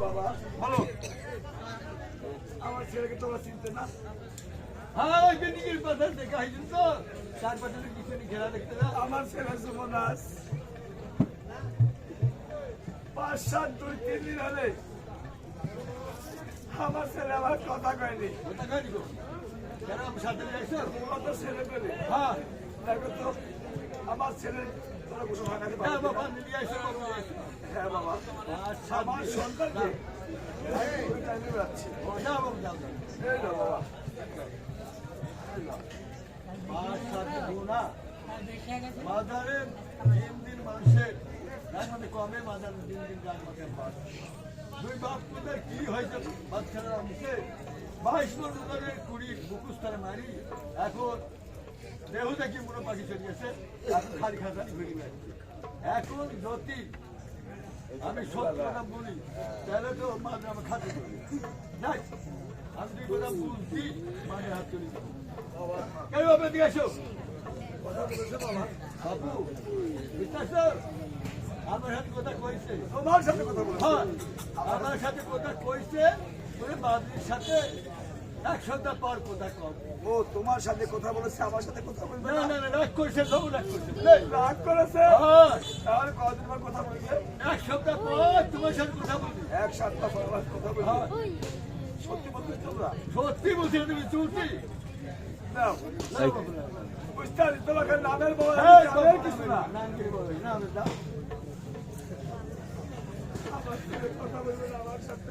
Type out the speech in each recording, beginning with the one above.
বাবা। বলো। আমার ছেলেকে তোমরা চিনতে না? হ্যাঁ আমার ছেলে সুমনাস পাঁচ সাত দুই তিন দিন হলে আমার ছেলে আমার কথা কয়নি গাড়ি গো? আমার ছেলে হ্যাঁ। আমার ছেলে হ্যাঁ বাবা নিয়ে আইসো বাবা নিয়ে আইসো হ্যাঁ বাবা আমার সন্তানকে ওই টাইমে যাচ্ছি ও বাবা যাও যাও। এই না বাবা পাঁচ সাত গুণা মাজারে তিন দিন মানুষের মানে কমে তিন দিন গান মাকে পাঁচ দুই বাপ বাচ্চারা মুখে বাইশ বছরের কুড়ি বুকুস্তারে মারি এখন দেহু দেখি মনে পাখি চলে গেছে এখন খালি ঘুরি এখন যদি আমি সত্য কথা বলি তাহলে তো মাঝে আমি খাতে করি যাই আমি দুই কথা বুঝছি মাঝে হাত চলে যাব কেউ আপনি দিয়ে আসো। বলেছে বাবা বিশ্বাস আমার সাথে কথা কইছে। তোমার সাথে কথা বলেছে। হ্যাঁ আমার সাথে কথা কইছে ওই বাবলির সাথে। এক সপ্তাহ পর কথা কম ও তোমার সাথে কথা বলেছে আমার সাথে কথা বলবে না না? না না রাগ করছে সব রাগ করছে। রাগ করেছে? তাহলে কদিন পর কথা বলবে? এক সপ্তাহ পর তোমার সাথে কথা বলবি। এক সপ্তাহ পর কথা বলবে? সত্যি বলতে তোমরা সত্যি বলছি তুমি না। বুঝতে তোমাকে নামের বলা হ্যাঁ, কিছু না। নাম কি বলবে? না, না, না। আমার ছেলে কথা বলবে আমার সাথে?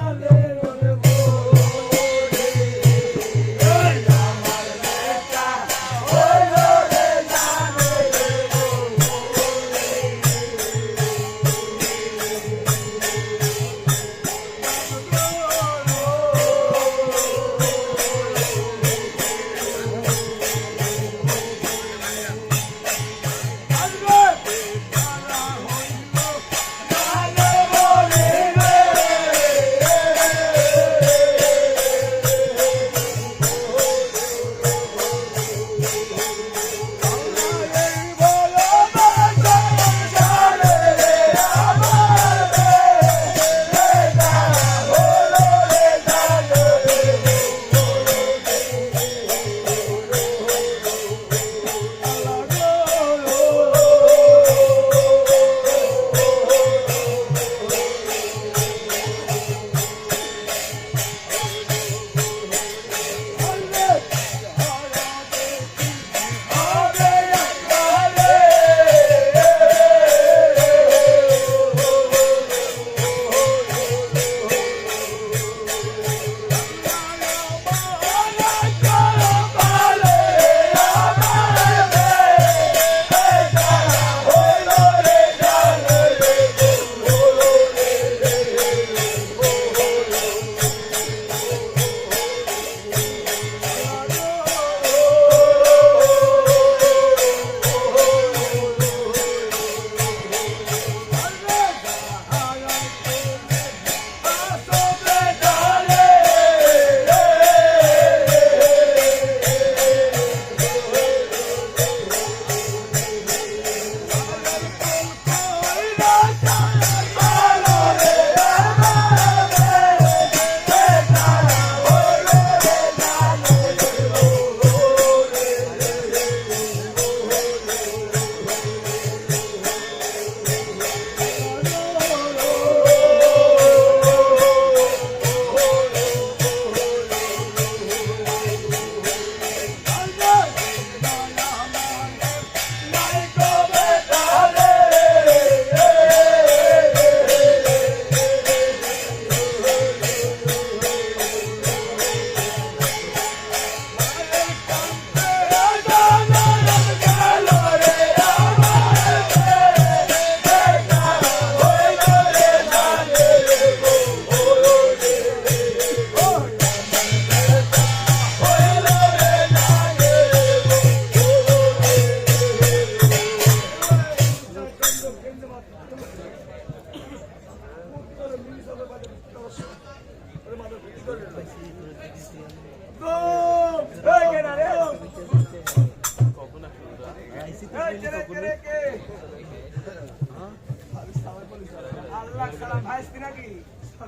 ও,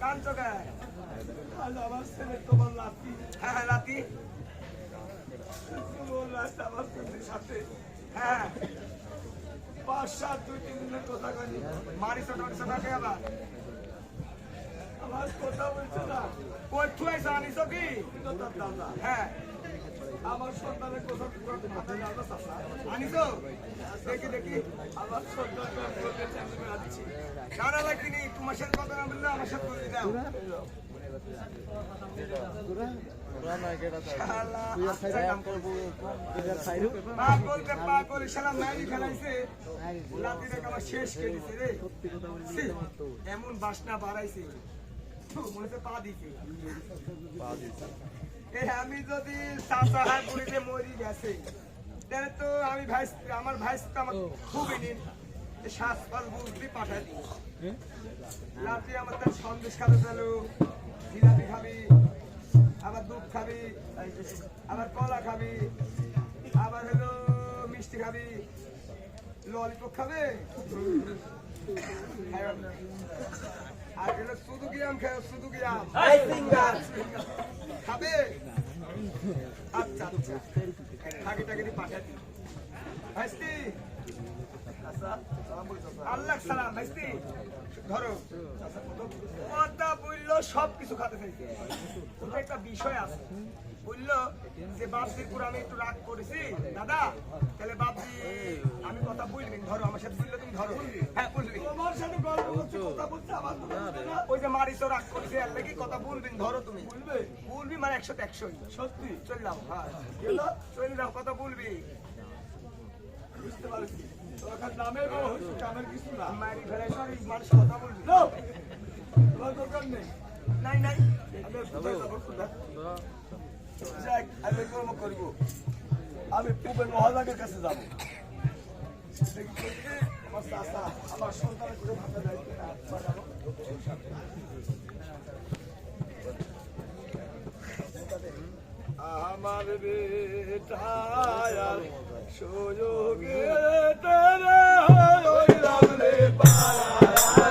কান চোখায় আজ আমার ছেলে তোমার লাতি। হ্যাঁ হ্যাঁ লাতি। তোমার রাস্তা আমার ছেলের সাথে। হ্যাঁ। পাঁচ, সাত, দুই, তিন দিনের কথা কানি মারিস টারিস কাকে আবার। আমার কথা বলছে না? কই থুয়াই জানিস কি? হ্যাঁ। আমার সন্তানের কথা আনিছো দেখি দেখি। আমার সন্তানকে আছি জানা লাগছিনি তোমার সাথে কথা না বললে আমার সাথে বলতে দাও আচ্ছা করে দিছে এমন বাসনা বাড়াইছে। মনে পা দিছে। এ আমি যদি চাচা হাত পুলিশে মরি গেছে তাহলে তো আমি ভাই আমার ভাই তো আমার খুবই নিন শ্বাস পাস বুঝতে পাঠা রাতে আমার তার সন্দেশ খাবে চালু জিলাপি খাবি আবার দুধ খাবি আবার কলা খাবি আবার হলো মিষ্টি খাবি ললিপপ খাবে। আর হলো শুধু গিরাম খাও শুধু গিরাম। খাবে? আচ্ছা আচ্ছা। টাকি ভাইস্তি। আল্লাহ সালাম ভাইস্তি। ধরো। কথা বলল সবকিছু খাতে চাইছে। একটা বিষয় আছে। বলল যে বাপজির পুরো আমি একটু রাগ করেছি। দাদা তাহলে বাপজি আমি কথা বলবেন ধরো আমার সাথে বললে তুমি ধরো। হ্যাঁ বলবি। তোমার সাথে গল্প করছে কথা বলছে আমার ওই যে মারি তো রাগ করেছে আর নাকি কথা বলবেন ধরো তুমি। বলবে? বলবি মানে একশো একশোই। সত্যি? চললাম হ্যাঁ। চললাম কথা বলবি। বুঝতে পারছি। তোমার নামের কামের কিছু না। মারি ফেলাই সরি মানুষ কথা বলবি! তোমার দরকার নেই। নাই নাই। আমি আমি কর্ম করিব। আমি পূবের মহাজাগের কাছে যাব। আমার সন্তান করে ভাবতে যাই সুযোগে তেরে হইলাম রে পাড়া